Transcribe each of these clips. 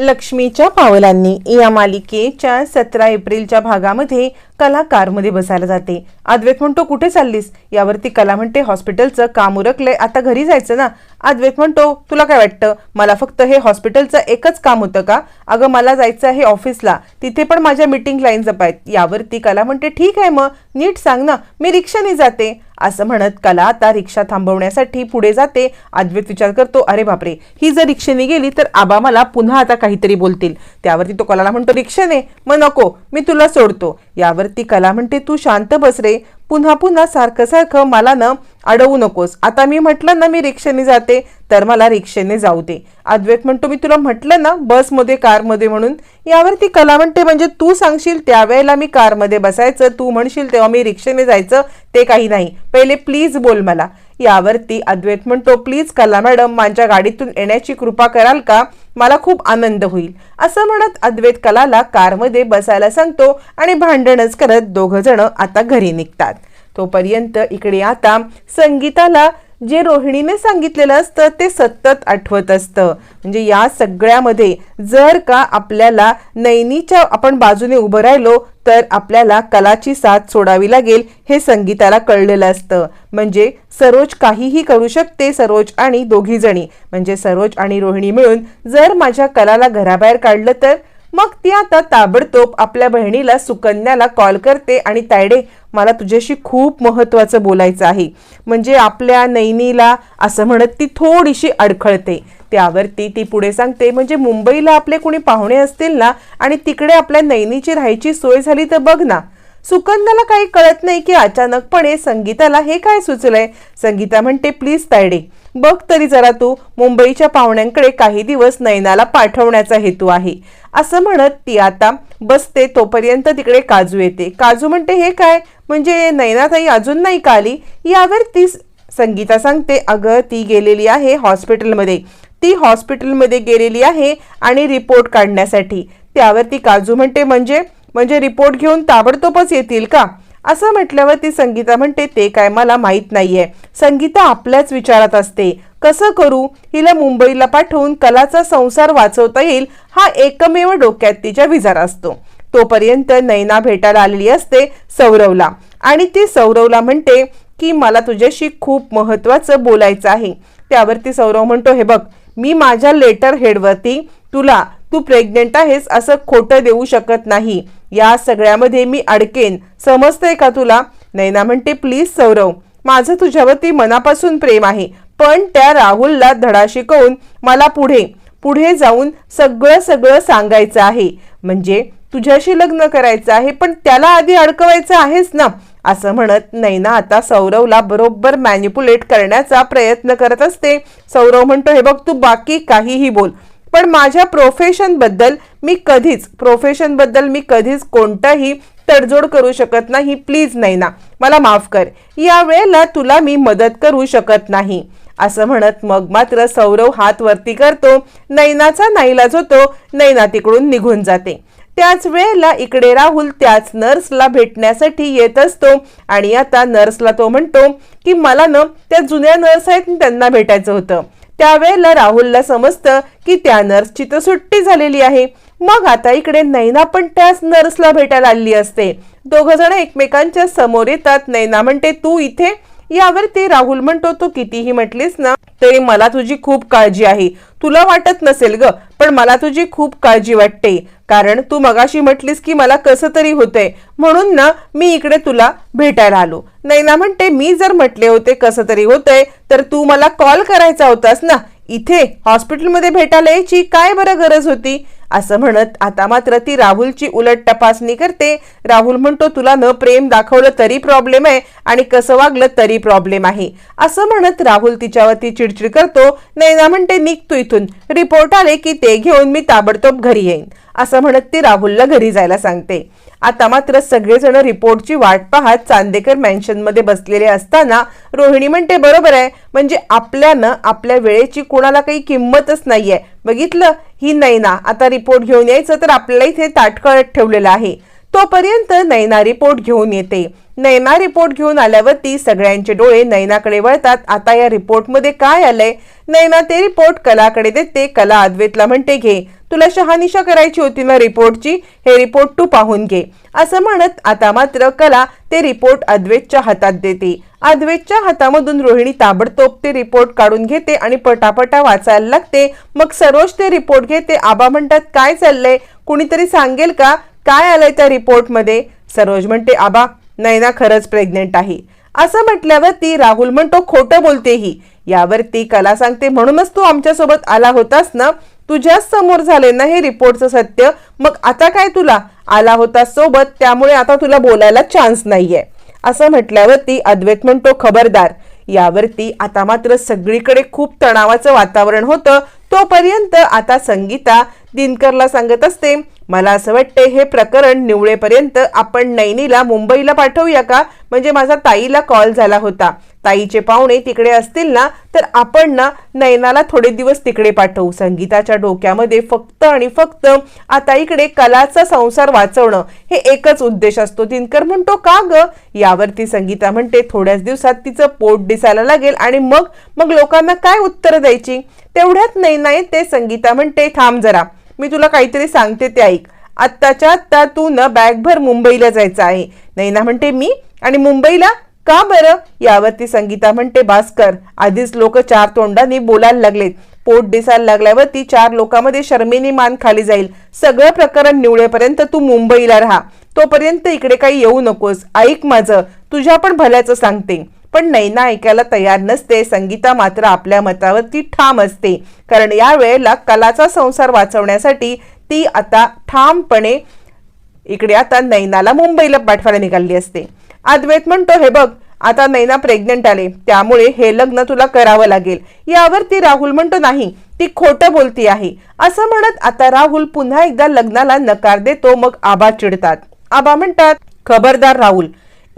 लक्ष्मीच्या पावलांनी या मालिकेच्या सतरा एप्रिलच्या भागामध्ये कला कारमध्ये बसायला जाते. अद्वैत म्हणतो कुठे चाललीस? यावरती कला म्हणते हॉस्पिटलचं काम उरकलंय. आता घरी जायचं ना? अद्वैत म्हणतो तुला काय वाटतं? मला फक्त हे हॉस्पिटलचं एकच काम होतं का? अगं मला जायचं आहे ऑफिसला. तिथे पण माझ्या मीटिंग लाईन जप आहेत यावरती कला म्हणते ठीक आहे मग. नीट सांग ना. मी रिक्षाने जाते. असं म्हणत कला आता रिक्षा थांबवण्यासाठी पुढे जाते. अद्वैत विचार करतो अरे बापरे ही जर रिक्षेने गेली तर आबा मला पुन्हा आता काहीतरी बोलतील. त्यावरती तो कलाला म्हणतो रिक्षेने मग नको मी तुला सोडतो. यावरती कला म्हणते तू शांत बस रे पुन्हा पुन्हा सारखं सारखं मला न अडवू नकोस. आता मी म्हटलं ना मी रिक्षेने जाते तर मला रिक्षेने जाऊ दे. अद्वैत म्हणतो मी तुला म्हटलं ना बसमध्ये कारमध्ये म्हणून यावरती कला म्हणते म्हणजे तू सांगशील त्यावेळेला मी कारमध्ये बसायचं तू म्हणशील तेव्हा मी रिक्षेने जायचं ते काही नाही. पहिले प्लीज बोल मला. यावरती अद्वैत म्हणतो प्लीज कला मॅडम माझ्या गाडीतून येण्याची कृपा कराल का? मला खूप आनंद होईल असं म्हणत अद्वैत कलाला कारमध्ये बसायला सांगतो आणि भांडणच करत दोघंजणं आता घरी निघतात. तोपर्यंत इकडे आता संगीताला जे रोहिणीने सांगितलेलं असतं ते सतत आठवत असतं. म्हणजे या सगळ्यामध्ये जर का आपल्याला नैनीच्या आपण बाजूने उभं राहिलो तर आपल्याला कलाची साथ सोडावी लागेल हे संगीताला कळलेलं असतं. म्हणजे सरोज काहीही करू शकते सरोज आणि दोघीजणी म्हणजे सरोज आणि रोहिणी मिळून जर माझ्या कलाला घराबाहेर काढलं तर? मग ती आता ताबडतोब आपल्या बहिणीला सुकन्याला कॉल करते आणि तायडे मला तुझ्याशी खूप महत्त्वाचं बोलायचं आहे. म्हणजे आपल्या नैनीला असं म्हणत ती थोडीशी अडखळते. त्यावरती ती पुढे सांगते म्हणजे मुंबईला आपले कोणी पाहुणे असतील ना आणि तिकडे आपल्या नैनीची राहायची सोय झाली तर बघ ना. सुकंदाला काही कळत नाही की अचानकपणे संगीताला हे काय सुचलंय. संगीता म्हणते प्लीज तायडे बघ तरी जरा तू मुंबईच्या पाहुण्यांकडे काही दिवस नयनाला पाठवण्याचा हेतू आहे. असं म्हणत ती आता बसते तोपर्यंत तिकडे काजू येते. काजू म्हणते हे काय? म्हणजे नैनाताई अजून नाही का आली? यावर ती संगीता सांगते अगं ती गेलेली आहे हॉस्पिटलमध्ये. ती हॉस्पिटलमध्ये गेलेली आहे आणि रिपोर्ट काढण्यासाठी. त्यावर ती काजू म्हणते म्हणजे? म्हणजे रिपोर्ट घेऊन ताबडतोबच येतील का? असं म्हटल्यावर ती संगीता म्हणते ते काय मला माहीत नाहीये. संगीता आपल्याच विचारात असते. कसं करू? हिला मुंबईला पाठवून कलाचा संसार वाचवता येईल हा एकमेव डोक्यात तिच्या विचार असतो. तोपर्यंत नैना भेटायला आलेली असते सौरवला. आणि ती सौरवला म्हणते की मला तुझ्याशी खूप महत्त्वाचं बोलायचं आहे. त्यावरती सौरव म्हणतो हे बघ मी माझ्या लेटर हेडवरती तुला तू प्रेग्नेंट आहेस असं खोटं देऊ शकत नाही. या सगळ्यामध्ये मी अडकेन. समजतंय का तुला? नैना म्हणते प्लीज सौरव माझं तुझ्यावरती मनापासून प्रेम आहे पण त्या राहुलला धडा शिकवून मला पुढे पुढे जाऊन सगळं सगळं सांगायचं आहे. म्हणजे तुझ्याशी लग्न करायचं आहे पण त्याला आधी अडकवायचं आहेस ना. असं म्हणत नैना आता सौरवला बरोबर मॅन्युपुलेट करण्याचा प्रयत्न करत असते. सौरव म्हणतो हे बघ तू बाकी काहीही बोल. पण माझ्या प्रोफेशनबद्दल मी कधीच प्रोफेशनबद्दल मी कधीच कोणताही तडजोड करू शकत नाही. प्लीज नैना मला माफ कर. या वेळेला तुला मी मदत करू शकत नाही. असं म्हणत मग मात्र सौरव हात वरती करतो. नैनाचा नाईलाज होतो. नैना तिकडून निघून जाते. त्याच वेळेला इकडे राहुल त्याच नर्सला भेटण्यासाठी येत असतो. आणि आता नर्सला तो म्हणतो की मला ना त्या जुन्या नर्स आहेत त्यांना भेटायचं होतं. त्यावेळेला राहुलला समजतं की त्या नर्सची तर सुट्टी झालेली आहे. मग आता इकडे नैना पण त्याच नर्सला भेटायला आलेली असते. दोघ जण एकमेकांच्या समोर येतात. नैना म्हणते तू इथे यावरती राहुल म्हणतो तू कितीही म्हटलीस ना तरी मला तुझी खूप काळजी आहे. तुला वाटत नसेल ग पण मला तुझी खूप काळजी वाटते. कारण तू मगाशी म्हटलीस की मला कसं तरी होतंय. म्हणून ना मी इकडे तुला भेटायला आलो. नैना म्हणते मी जर म्हटले होते कसं तरी होतंय तर तू मला कॉल करायचा होतास ना. इथे हॉस्पिटलमध्ये भेटायला यायची काय बरं गरज होती? असं म्हणत आता मात्र ती राहुलची उलट तपासणी करते. राहुल म्हणतो तुला न प्रेम दाखवलं तरी प्रॉब्लेम आहे आणि कसं वागलं तरी प्रॉब्लेम आहे. असं म्हणत राहुल तिच्यावरती चिडचिड करतो. नैना म्हणते निघतो इथून. रिपोर्ट आले की ते घेऊन मी ताबडतोब घरी येईन. असं म्हणत ती राहुलला घरी जायला सांगते. आता मात्र सगळेजण रिपोर्टची वाट पाहत चांदेकर मॅन्शनमध्ये बसलेले असताना रोहिणी म्हणते बरोबर आहे. म्हणजे आपल्यानं आपल्या वेळेची कोणाला काही किंमतच नाहीये. बघितलं ही नैना. आता रिपोर्ट घेऊन यायचं तर आपल्याला इथे ताटकळत ठेवलेलं आहे. तोपर्यंत नैना रिपोर्ट घेऊन येते. नैना रिपोर्ट घेऊन आल्यावरती सगळ्यांचे डोळे नैनाकडे वळतात. आता या रिपोर्टमध्ये काय आलंय? नैना ते रिपोर्ट कलाकडे देते. कला अद्वैतला म्हणते घे. तुला शहानिशा करायची होती ना रिपोर्टची? हे रिपोर्ट तू पाहून घे. असं म्हणत आता मात्र कला ते रिपोर्ट अद्वैतच्या हातात देते. अद्वैतच्या हातामधून रोहिणी ताबडतोब ते रिपोर्ट काढून घेते आणि पटापटा वाचायला लागते. मग सरोज ते रिपोर्ट घेते आबा म्हणतात काय चाललंय? कुणीतरी सांगेल का? काय आलंय त्या रिपोर्टमध्ये सरोज म्हणते आबा नैना खरंच प्रेग्नेंट आहे. असं म्हटल्यावर ती राहुल म्हणतो खोटं बोलते ही. यावरती कला सांगते म्हणूनच तू आमच्यासोबत आला होतास ना? तुझ्याच समोर झाले ना हे रिपोर्टचं सत्य? मग आता काय तुला? आला होता सोबत त्यामुळे आता तुला बोलायला चान्स नाहीये. असं म्हटल्यावरती अद्वैत म्हणतो खबरदार. यावरती आता मात्र सगळीकडे खूप तणावाचं वातावरण होतं. तोपर्यंत आता संगीता दिनकरला सांगत असते मला असं वाटते हे प्रकरण निवळेपर्यंत आपण नैनीला मुंबईला पाठवूया का? म्हणजे माझा ताईला कॉल झाला होता. ताईचे पाहुणे तिकडे असतील ना तर आपण ना नैनाला थोडे दिवस तिकडे पाठवू. संगीताच्या डोक्यामध्ये फक्त आणि फक्त आता इकडे कलाचा संसार वाचवणं हे एकच उद्देश असतो. दिनकर म्हणतो का ग? यावरती संगीता म्हणते थोड्याच दिवसात तिचं पोट दिसायला लागेल आणि मग मग लोकांना काय उत्तर द्यायची? तेवढ्यात नैना येते. संगीता म्हणते थांब जरा मी तुला काहीतरी सांगते ते ऐक. आत्ताच्या आत्ता तू न बॅगभर मुंबईला जायचं आहे. नैना म्हणते मी? आणि मुंबईला? का बरं? यावरती संगीता म्हणते भास्कर आधीच लोक चार तोंडांनी बोलायला लागलेत. पोट दिसायला लागल्यावरती चार लोकांमध्ये शर्मेनी मान खाली जाईल. सगळं प्रकरण निवळेपर्यंत तू मुंबईला राहा. तोपर्यंत इकडे काही येऊ नकोस. ऐक माझं. तुझ्या पण भल्याचं सांगते. पण नैना ऐकायला तयार नसते. संगीता मात्र आपल्या मतावरती ठाम असते. कारण या वेळेला कलाचा संसार वाचवण्यासाठी ती आता ठामपणे इकडे आता नैनाला मुंबईला पाठवायला निघाली असते. अद्वैत म्हणतो हे बघ आता नैना प्रेग्नेंट आले त्यामुळे हे लग्न तुला करावं लागेल. यावर ती राहुल म्हणतो नाही ती खोटं बोलती आहे. असं म्हणत आता राहुल पुन्हा एकदा लग्नाला नकार देतो मग आबा चिडतात. आबा म्हणतात खबरदार राहुल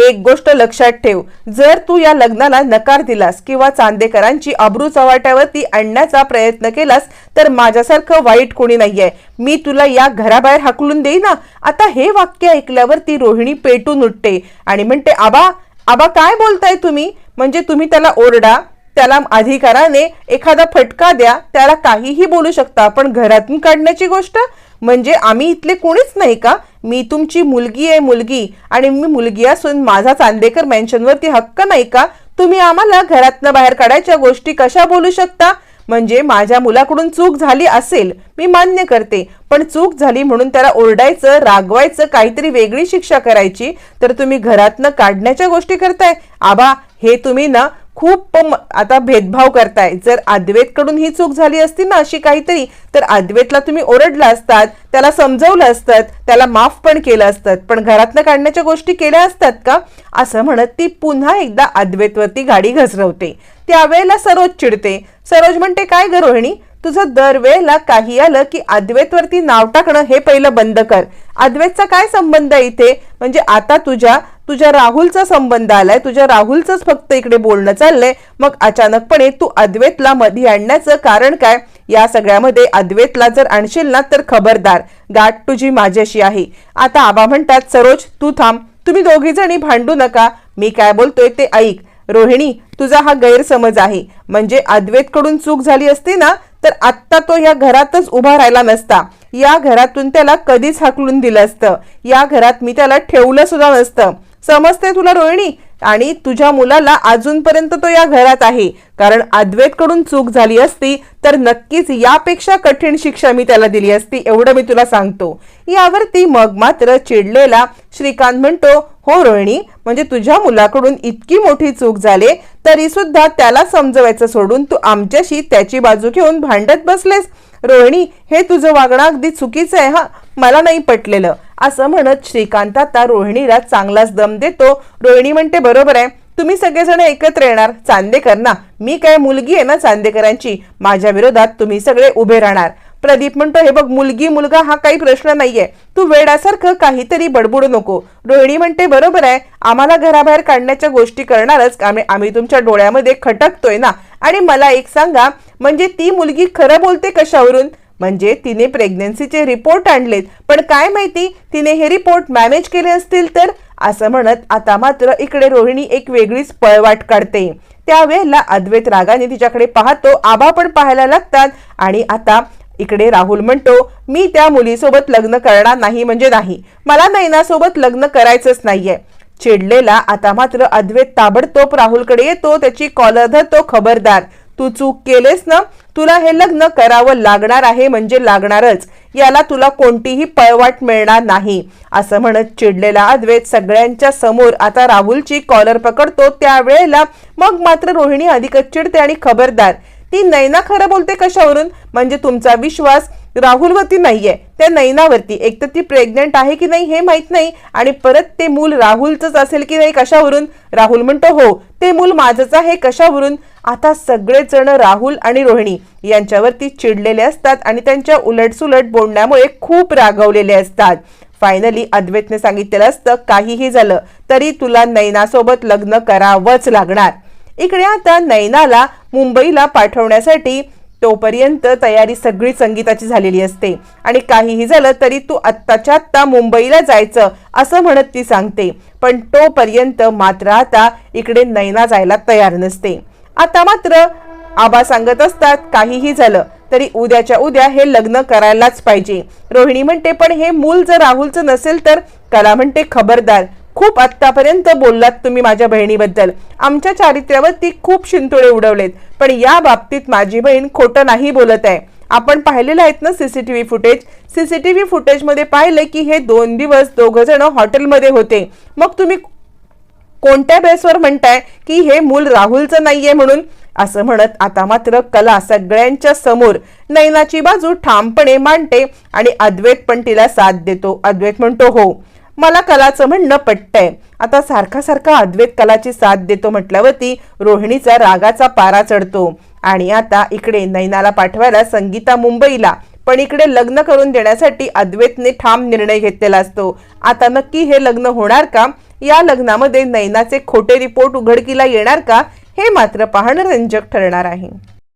एक गोष्ट लक्षात ठेव. जर तू या लग्नाला नकार दिलास किंवा चांदेकरांची अब्रू चव्हाट्यावरती आणण्याचा प्रयत्न केलास तर माझ्यासारखं वाईट कोणी नाहीये. मी तुला या घराबाहेर हाकलून देई ना? आता हे वाक्य ऐकल्यावर ती रोहिणी पेटून उठते आणि म्हणते आबा आबा काय बोलताय तुम्ही? म्हणजे तुम्ही त्याला ओरडा त्याला अधिकाराने एखादा फटका द्या त्याला काहीही बोलू शकता पण घरातून काढण्याची गोष्ट? म्हणजे आम्ही इथले कोणीच नाही का? मी तुमची मुलगी आहे मुलगी आणि मी मुलगी असून माझा चांदेकर मेन्शनवरती हक्क नाही का? तुम्ही आम्हाला घरातनं बाहेर काढायच्या गोष्टी कशा बोलू शकता? म्हणजे माझ्या मुलाकडून चूक झाली असेल मी मान्य करते. पण चूक झाली म्हणून त्याला ओरडायचं रागवायचं काहीतरी वेगळी शिक्षा करायची तर तुम्ही घरातनं काढण्याच्या गोष्टी करताय. आबा हे तुम्ही ना खूप आता भेदभाव करताय. जर अद्वैतकडून ही चूक झाली असती ना अशी काहीतरी तर अद्वैतला तुम्ही ओरडला असतात त्याला समजवलं असतात त्याला माफ पण केलं असतात. पण घरातनं काढण्याच्या गोष्टी केल्या असतात का? असं म्हणत ती पुन्हा एकदा अद्वैतवरती गाडी घसरवते. त्यावेळेला सरोज चिडते. सरोज म्हणते काय ग रोहिणी? तुझं दरवेळेला काही आलं की अद्वैतवरती नाव टाकणं हे पहिलं बंद कर. अद्वैतचा काय संबंध आहे इथे? म्हणजे आता तुझ्या तुझ्या राहुलचा संबंध आलाय तुझ्या राहुलचंच फक्त इकडे बोलणं चाललंय. मग अचानकपणे तू अद्वैतला मध्ये आणण्याचं कारण काय? या सगळ्यामध्ये अद्वैतला जर आणशील ना तर खबरदार. गाठ तुझी माझ्याशी आहे. आता आबा म्हणतात सरोज तू थांब. तुम्ही दोघी जणी भांडू नका. मी काय बोलतोय ते ऐक. रोहिणी तुझा हा गैरसमज आहे. म्हणजे अद्वैतकडून चूक झाली असती ना तर आत्ता तो या घरातच उभा राहिला नसता. या घरातून त्याला कधीच हाकलून दिलं असतं. या घरात मी त्याला ठेवलं सुद्धा नसतं. समजते तुला रोहिणी? आणि तुझ्या मुलाला अजूनपर्यंत तो या घरात आहे. कारण अद्वैतकडून चूक झाली असती तर नक्कीच यापेक्षा कठीण शिक्षा मी त्याला दिली असती एवढं मी तुला सांगतो. यावरती मग मात्र चिडलेला श्रीकांत म्हणतो हो रोहिणी म्हणजे तुझ्या मुलाकडून इतकी मोठी चूक झाले तरी सुद्धा त्याला समजवायचं सोडून तू आमच्याशी त्याची बाजू घेऊन भांडत बसलेस. रोहिणी हे तुझं वागणं अगदी चुकीचं आहे हा. मला नाही पटलेलं. असं म्हणत श्रीकांत आता रोहिणीला चांगलाच दम देतो. रोहिणी म्हणते बरोबर आहे. तुम्ही सगळेजण एकत्र येणार. चांदेकर ना मी काय मुलगी आहे ना चांदेकरांची? माझ्या विरोधात तुम्ही सगळे उभे राहणार. प्रदीप म्हणतो हे बघ मुलगी मुलगा हा काही प्रश्न नाहीये. तू वेडासारखं काहीतरी बडबडू नको. रोहिणी म्हणते बरोबर आहे. आम्हाला घराबाहेर काढण्याच्या गोष्टी करणारच. आम्ही आम्ही तुमच्या डोळ्यामध्ये खटकतोय ना. आणि मला एक सांगा म्हणजे ती मुलगी खरं बोलते कशावरून? म्हणजे तिने प्रेग्नन्सीचे रिपोर्ट आणलेत. पण काय माहिती? तिने हे रिपोर्ट मॅनेज केले असतील तर? असं म्हणत आता मात्र इकडे रोहिणी एक वेगळीच पळवाट काढते. त्यावेळेला अद्वैत रागाने तिच्याकडे पाहतो आबा पण पाहायला लागतात आणि आता इकडे राहुल म्हणतो मी त्या मुलीसोबत लग्न करणार नाही म्हणजे नाही. मला नैनासोबत लग्न करायचंच नाहीये. चिडलेला आता मात्र अद्वैत ताबडतोब राहुलकडे येतो त्याची कॉलर धरतो खबरदार. तू चूक केलेस ना? तुला हे लग्न करावं लागणार आहे म्हणजे लागणारच. याला तुला कोणतीही पळवाट मिळणार नाही. असं म्हणत चिडलेला अद्वैत सगळ्यांच्या समोर आता राहुलची कॉलर पकडतो त्यावेळेला मग मात्र रोहिणी अधिकच चिडते आणि खबरदार. ती नैना खरं बोलते कशावरून? म्हणजे तुमचा विश्वास राहुलवरती नाहीये. त्या नैनावरती. एक तर ती प्रेग्नेंट आहे की नाही हे माहीत नाही आणि परत ते मूल राहुलचंच असेल की नाही कशावरून? राहुल म्हणतो हो ते मूल माझंच आहे कशावरून? आता सगळेजण राहुल आणि रोहिणी यांच्यावरती चिडलेले असतात आणि त्यांच्या उलटसुलट बोलण्यामुळे खूप रागवलेले असतात. फायनली अद्वैतने सांगितलेलं असतं काहीही झालं तरी तुला नैनासोबत लग्न करावंच लागणार. इकडे आता नैनाला मुंबईला पाठवण्यासाठी तोपर्यंत तयारी सगळी संगीताची झालेली असते. आणि काहीही झालं तरी तू आत्ताच्या आत्ता मुंबईला जायचं असं म्हणत ती सांगते. पण तोपर्यंत मात्र आता इकडे नैना जायला तयार नसते. आता मात्र आबा सांगत असतात काहीही झालं तरी उद्याच्या उद्या हे लग्न करायलाच पाहिजे. रोहिणी म्हणते पण हे मूल जर राहुलचं नसेल तर? कला म्हणते खबरदार खूप आत्तापर्यंत बोललात तुम्ही माझ्या बहिणीबद्दल. आमच्या चारित्र्यावरती खूप शिंतुळे उडवलेत. पण या बाबतीत माझी बहीण खोटं नाही बोलत आहे. आपण पाहिलेलं आहेत ना सीसीटीव्ही फुटेज? सीसीटीव्ही फुटेजमध्ये पाहिलं की हे दोन दिवस दोघं जण हॉटेलमध्ये होते. मग तुम्ही कोणत्या बेसवर म्हणताय की हे मूल राहुलचं नाहीये म्हणून? असं म्हणत आता मात्र कला सगळ्यांच्या समोर नैनाची बाजू ठामपणे मांडते आणि अद्वैत पण तिला साथ देतो. अद्वैत म्हणतो हो. मला कलाचं म्हणणं पटतंय. आता सारखा सारखा अद्वैत कलाची साथ देतो म्हटल्यावरती रोहिणीचा रागाचा पारा चढतो. आणि आता इकडे नैनाला पाठवायला संगीता मुंबईला. पण इकडे लग्न करून देण्यासाठी अद्वैतने ठाम निर्णय घेतलेला असतो. आता नक्की हे लग्न होणार का? या लग्नामध्ये नैनाचे खोटे रिपोर्ट उघडकीला येणार का? हे मात्र पाहणं रंजक ठरणार आहे.